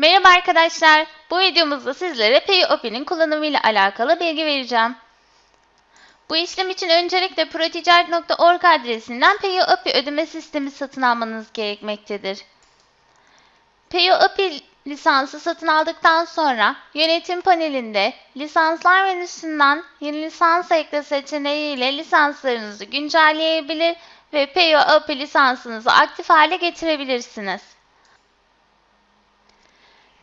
Merhaba arkadaşlar. Bu videomuzda sizlere PayOpi'nin kullanımı ile alakalı bilgi vereceğim. Bu işlem için öncelikle proticaret.org adresinden PayOpi ödeme sistemi satın almanız gerekmektedir. PayOpi lisansı satın aldıktan sonra yönetim panelinde lisanslar menüsünden yeni lisans ekle seçeneği ile lisanslarınızı güncelleyebilir ve PayOpi lisansınızı aktif hale getirebilirsiniz.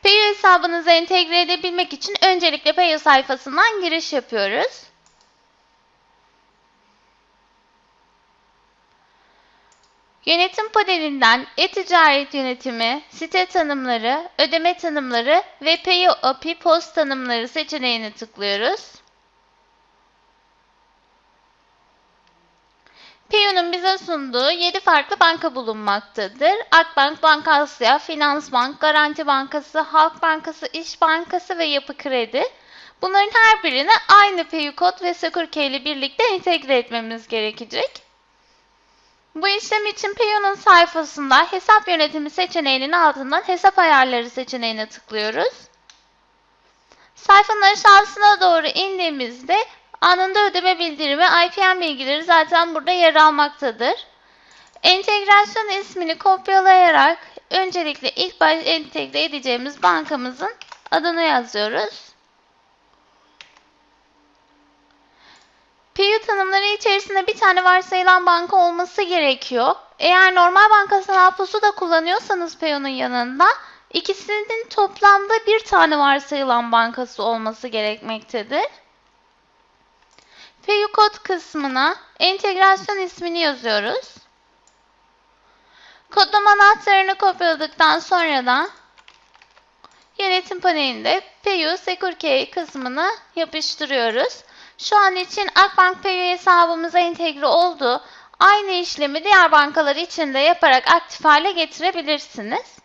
Payo hesabınızı entegre edebilmek için öncelikle Payo sayfasından giriş yapıyoruz. Yönetim panelinden e-ticaret yönetimi, site tanımları, ödeme tanımları ve Payo API post tanımları seçeneğine tıklıyoruz. Payo'nun bize sunduğu 7 farklı banka bulunmaktadır. Akbank, Banka Asya, Finansbank, Garanti Bankası, Halk Bankası, İş Bankası ve Yapı Kredi. Bunların her birini aynı Payo kod ve Secure ile birlikte entegre etmemiz gerekecek. Bu işlem için Payo'nun sayfasında hesap yönetimi seçeneğinin altından hesap ayarları seçeneğine tıklıyoruz. Sayfanın aşağısına doğru indiğimizde Anında ödeme bildirimi IPN bilgileri zaten burada yer almaktadır. Entegrasyon ismini kopyalayarak öncelikle ilk baş entegre edeceğimiz bankamızın adını yazıyoruz. PU tanımları içerisinde bir tane varsayılan banka olması gerekiyor. Eğer normal banka sanal da kullanıyorsanız PU'nun yanında ikisinin toplamda bir tane varsayılan bankası olması gerekmektedir. PU kod kısmına entegrasyon ismini yazıyoruz. Kodlama anahtarını kopyaladıktan sonra da yönetim panelinde PU Secure kısmını yapıştırıyoruz. Şu an için Akbank PU hesabımıza entegre oldu. Aynı işlemi diğer bankalar için de yaparak aktif hale getirebilirsiniz.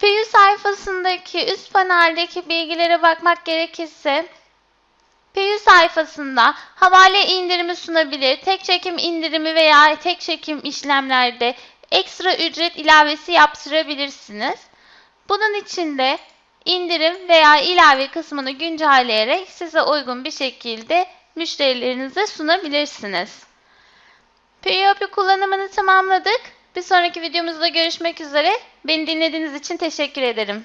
PU sayfasındaki üst paneldeki bilgilere bakmak gerekirse PayU sayfasında havale indirimi sunabilir, tek çekim indirimi veya tek çekim işlemlerde ekstra ücret ilavesi yaptırabilirsiniz. Bunun için de indirim veya ilave kısmını güncelleyerek size uygun bir şekilde müşterilerinize sunabilirsiniz. PayOP kullanımını tamamladık. Bir sonraki videomuzda görüşmek üzere. Beni dinlediğiniz için teşekkür ederim.